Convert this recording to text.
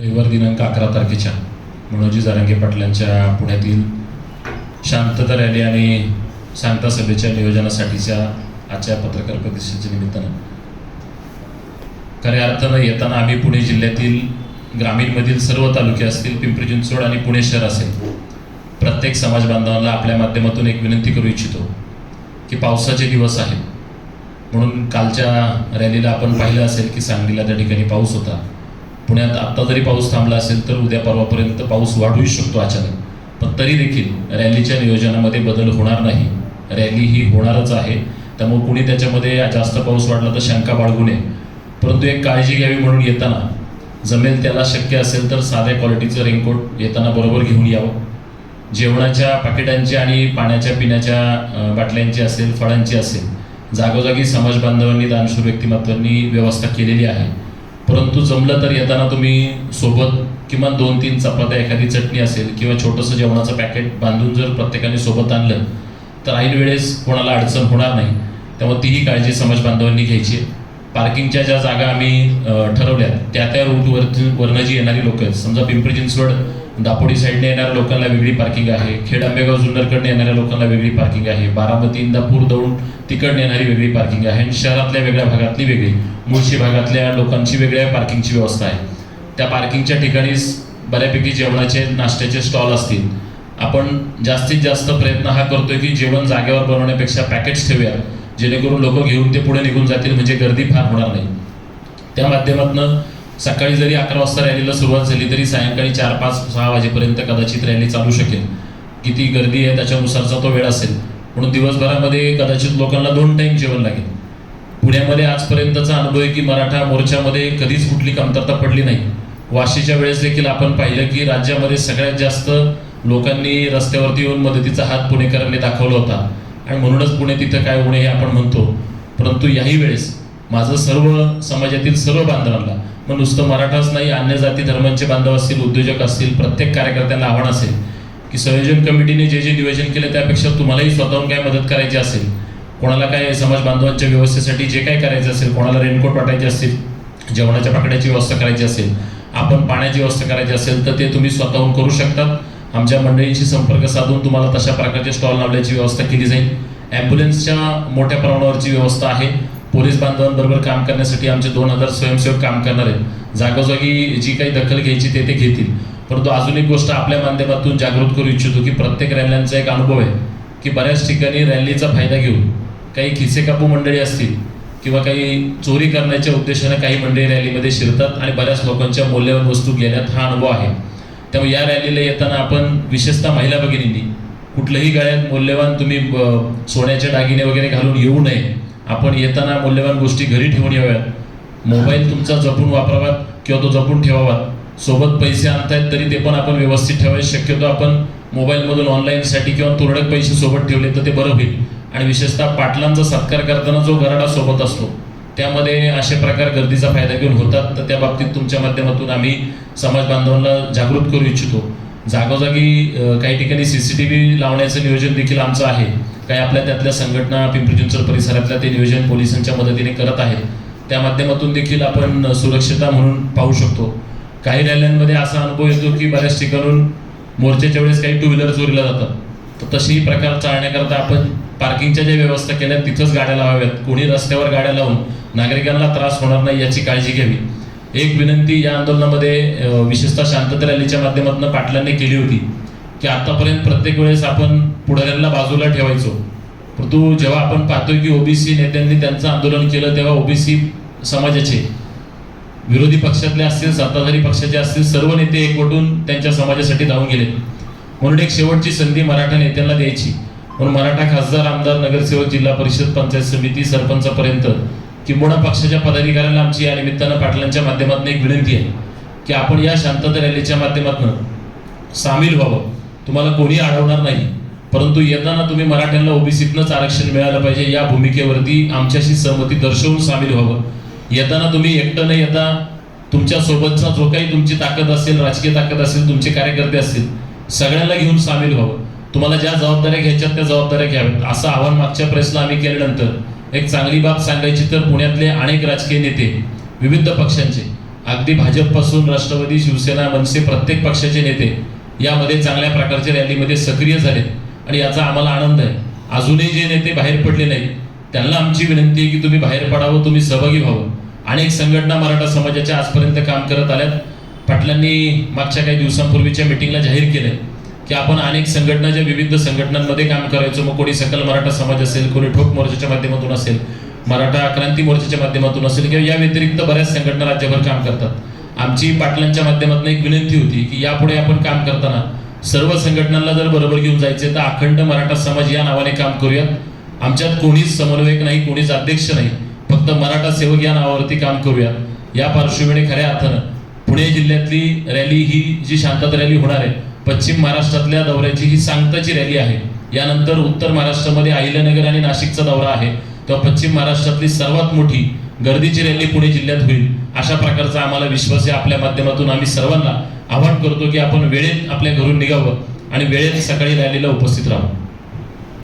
रविवार दिनांक अकरा तारखेच्या. मनोजी जारंगे पाटलांच्या पुण्यातील शांतता रॅली आणि शांता सभेच्या नियोजनासाठीच्या आजच्या पत्रकार परिषदेच्या निमित्तानं. खऱ्या अर्थानं येताना आम्ही पुणे जिल्ह्यातील ग्रामीणमधील सर्व तालुके असतील पिंपरी चिंचवड आणि पुणे शहर असेल प्रत्येक समाज बांधवांना आपल्या माध्यमातून एक विनंती करू इच्छितो की पावसाचे दिवस आहेत. म्हणून कालच्या रॅलीला आपण पाहिलं असेल की सांगलीला त्या ठिकाणी पाऊस होता. पुण्यात आत्ता जरी पाऊस थांबला असेल तर उद्या परवापर्यंत पाऊस वाढूही शकतो अचानक. पण तरी देखील रॅलीच्या नियोजनामध्ये बदल होणार नाही. रॅली ही होणारच आहे. त्यामुळे कुणी त्याच्यामध्ये जास्त पाऊस वाढला तर शंका बाळगू नये. परंतु एक काळजी घ्यावी म्हणून येताना जमेल त्याला शक्य असेल तर साध्या क्वालिटीचं रेनकोट येताना बरोबर घेऊन यावं. जेवणाच्या पाकिटांची आणि पाण्याच्या पिण्याच्या बाटल्यांची असेल फळांची असेल जागोजागी समाज बांधवांनी दानशूर व्यक्तिमत्वांनी व्यवस्था केलेली आहे. परंतु जमलं तर येताना तुम्ही सोबत किमान दोन तीन चपात्या एखादी चटणी असेल किंवा छोटंसं जेवणाचं पॅकेट बांधून जर प्रत्येकाने सोबत आणलं तर ऐन वेळेस कोणाला अडचण होणार नाही त्यामुळे तीही काळजी समाज बांधवांनी घ्यायची आहे. पार्किंगच्या ज्या जागा आम्ही ठरवल्या त्या त्या रूटवरती वरनं जी येणारी लोक आहेत समजा पिंपरी चिंचवड दापोडी साईडने येणाऱ्या लोकांना वेगळी पार्किंग आहे. खेड आंबेगाव जुन्नरकडनं येणाऱ्या लोकांना वेगळी पार्किंग आहे. बारामती इंदापूर दौंड तिकडनं येणारी वेगळी पार्किंग आहे. आणि शहरातल्या वेगळ्या भागातली वेगळी. मुळशी भागातल्या लोकांची वेगळ्या पार्किंगची व्यवस्था आहे. त्या पार्किंगच्या ठिकाणी बऱ्यापैकी जेवणाचे नाश्त्याचे स्टॉल असतील. आपण जास्तीत जास्त प्रयत्न हा करतोय की जेवण जागेवर बनवण्यापेक्षा पॅकेट्स ठेवूया. जेणेकरून लोक घेऊन ते पुढे निघून जातील. म्हणजे गर्दी फार होणार नाही. त्या माध्यमातून सकाळी जरी अकरा वाजता रॅलीला सुरुवात झाली तरी सायंकाळी चार पाच सहा वाजेपर्यंत कदाचित रॅली चालू शकेल. किती गर्दी आहे त्याच्यानुसारचा तो वेळ असेल. म्हणून दिवसभरामध्ये कदाचित लोकांना दोन टाईम जेवण लागेल. पुण्यामध्ये आजपर्यंतचा अनुभव आहे की मराठा मोर्चामध्ये कधीच कुठली कमतरता पडली नाही. वाशीच्या वेळेस देखील आपण पाहिलं की राज्यामध्ये सगळ्यात जास्त लोकांनी रस्त्यावरती येऊन मदतीचा हात पुणेकरांनी दाखवला होता. आणि म्हणूनच पुणे तिथं काय होणे हे आपण म्हणतो. परंतु याही वेळेस माझं सर्व समाजातील सर्व बांधवांना मग नुसतं मराठाच नाही अन्य जाती धर्मांचे बांधव असतील उद्योजक असतील प्रत्येक कार्यकर्त्यांना आव्हान असेल. की संयोजन कमिटीने जे जे नियोजन केलं त्यापेक्षा तुम्हालाही स्वतःहून काय मदत करायची असेल? कोणाला काय समाज बांधवांच्या व्यवस्थेसाठी जे काय करायचं असेल कोणाला रेनकोट वाटायचे असतील जेवणाच्या पाकड्याची व्यवस्था करायची असेल आपण पाण्याची व्यवस्था करायची असेल तर ते तुम्ही स्वतःहून करू शकतात. आमच्या मंडळींशी संपर्क साधून तुम्हाला तशा प्रकारचे स्टॉल लावण्याची व्यवस्था केली जाईल. ॲम्ब्युलन्सच्या मोठ्या प्रमाणावरची व्यवस्था आहे. पोलीस बांधवांबरोबर काम करण्यासाठी आमचे दोन हजार स्वयंसेवक काम करणार आहेत. जागोजागी जी काही दखल घ्यायची ते ते घेतील. परंतु अजून एक गोष्ट आपल्या माध्यमातून जागृत करू इच्छितो की प्रत्येक रॅल्यांचा एक अनुभव आहे की बऱ्याच ठिकाणी रॅलीचा फायदा घेऊन काही खिसे कापू मंडळी असतील किंवा काही चोरी करण्याच्या उद्देशाने काही मंडळी रॅलीमध्ये शिरतात आणि बऱ्याच लोकांच्या मौल्यवान वस्तू घेण्यात हा अनुभव आहे. त्यामुळे या रॅलीला येताना आपण विशेषतः महिला भगिनींनी कुठल्याही गळ्यात मौल्यवान तुम्ही सोन्याचे दागिने वगैरे घालून येऊ नये. आपण येताना मूल्यवान गोष्टी घरी ठेवून याव्यात. मोबाईल तुमचा जपून वापरावा किंवा तो जपून ठेवावा सोबत पैसे आणतायत तरी ते पण आपण व्यवस्थित ठेवायचे शक्यतो आपण मोबाईलमधून ऑनलाईनसाठी किंवा तुरळक पैसे सोबत ठेवले तर ते बरं होईल. आणि विशेषतः पाटलांचा सत्कार करताना जो गराडा सोबत असतो त्यामध्ये असे प्रकार गर्दीचा फायदा घेऊन होतात. तर त्या बाबतीत तुमच्या माध्यमातून आम्ही समाज बांधवांना जागृत करू इच्छितो. जागोजागी काही ठिकाणी सी सी टी व्ही लावण्याचं नियोजन देखील आमचं आहे. काही आपल्या त्यातल्या संघटना पिंपरी चिंचवड परिसरातल्या ते नियोजन पोलिसांच्या मदतीने करत आहेत. त्या माध्यमातून देखील आपण सुरक्षितता म्हणून पाहू शकतो. काही रॅल्यांमध्ये असा अनुभव येतो की बऱ्याच ठिकाणून मोर्चेच्या वेळेस काही टू व्हीलर चोरीला जातात. तर तसेही प्रकार चालण्याकरता आपण पार्किंगच्या ज्या व्यवस्था केल्या तिथंच गाड्या लावाव्यात. कोणी रस्त्यावर गाड्या लावून नागरिकांना त्रास होणार नाही याची काळजी घ्यावी. एक विनंती या आंदोलनामध्ये विशेषतः शांतता रॅलीच्या माध्यमातून पाटलांनी केली होती की आतापर्यंत प्रत्येक वेळेस आपण पुढाऱ्यांना बाजूला ठेवायचो. परंतु जेव्हा आपण पाहतोय की ओबीसी नेत्यांनी त्यांचं आंदोलन केलं तेव्हा ओबीसी समाजाचे विरोधी पक्षातले असतील सत्ताधारी पक्षाचे असतील सर्व नेते एकवटून त्यांच्या समाजासाठी धावून गेले. म्हणून एक शेवटची संधी मराठा नेत्यांना द्यायची. म्हणून मराठा खासदार आमदार नगरसेवक जिल्हा परिषद पंचायत समिती सरपंचापर्यंत किंबहुना पक्षाच्या पदाधिकाऱ्यांना आमची या निमित्तानं पाटलांच्या माध्यमातून एक विनंती आहे की आपण या शांतता रॅलीच्या माध्यमातून सामील व्हावं. तुम्हाला कोणी अडवणार नाही. परंतु येताना तुम्ही मराठ्यांना ओबीसीतनंच आरक्षण मिळालं पाहिजे या भूमिकेवरती आमच्याशी सहमती दर्शवून सामील व्हावं. येताना तुम्ही एकटं न येता तुमच्या सोबतचा जो काही तुमची ताकद असेल राजकीय ताकद असेल तुमचे कार्यकर्ते असतील सगळ्यांना घेऊन सामील व्हावं. तुम्हाला ज्या जबाबदाऱ्या घ्यायच्यात त्या जबाबदाऱ्या घ्याव्यात. असं आव्हान मागच्या प्रेसला आम्ही केल्यानंतर एक चांगली बाब सांगायची तर पुण्यातले अनेक राजकीय नेते विविध पक्षांचे अगदी भाजपपासून राष्ट्रवादी शिवसेना मनसे प्रत्येक पक्षाचे नेते यामध्ये चांगल्या प्रकारच्या रॅलीमध्ये सक्रिय झाले आणि याचा आम्हाला आनंद आहे. अजूनही जे नेते बाहेर पडले नाहीत त्यांना आमची विनंती आहे की तुम्ही बाहेर पडावं तुम्ही सहभागी व्हावं. अनेक संघटना मराठा समाजाच्या आजपर्यंत काम करत आल्यात. पाटलांनी मागच्या काही दिवसांपूर्वीच्या मिटिंगला जाहीर केलं की आपण अनेक संघटना ज्या विविध संघटनांमध्ये काम करायचो मग कोणी सकल मराठा समाज असेल कोणी ठोक मोर्चाच्या माध्यमातून असेल मराठा क्रांती मोर्चाच्या माध्यमातून असेल किंवा या व्यतिरिक्त बऱ्याच संघटना राज्यभर काम करतात. आमची पाटलांच्या माध्यमातून एक विनंती होती की यापुढे आपण काम करताना सर्व संघटनांना जर बरोबर घेऊन जायचे तर अखंड मराठा समाज या नावाने काम करूयात. आमच्यात कोणीच समन्वयक नाही कोणीच अध्यक्ष नाही फक्त मराठा सेवक या नावावरती काम करूयात. या पार्श्वभूमीने खऱ्या अर्थानं पुणे जिल्ह्यातली रॅली ही जी शांतता रॅली होणार आहे पश्चिम महाराष्ट्रातल्या दौऱ्याची ही सांगताची रॅली आहे. यानंतर उत्तर महाराष्ट्रामध्ये अहिल्यानगर आणि नाशिकचा दौरा आहे. तेव्हा पश्चिम महाराष्ट्रातली सर्वात मोठी गर्दीची रॅली पुणे जिल्ह्यात होईल. अशा प्रकारचा आम्हाला विश्वास आहे. आपल्या माध्यमातून आम्ही सर्वांना आवाहन करतो की आपण वेळेत आपल्या घरून निघावं आणि वेळेत सकाळी रॅलीला उपस्थित राहावं.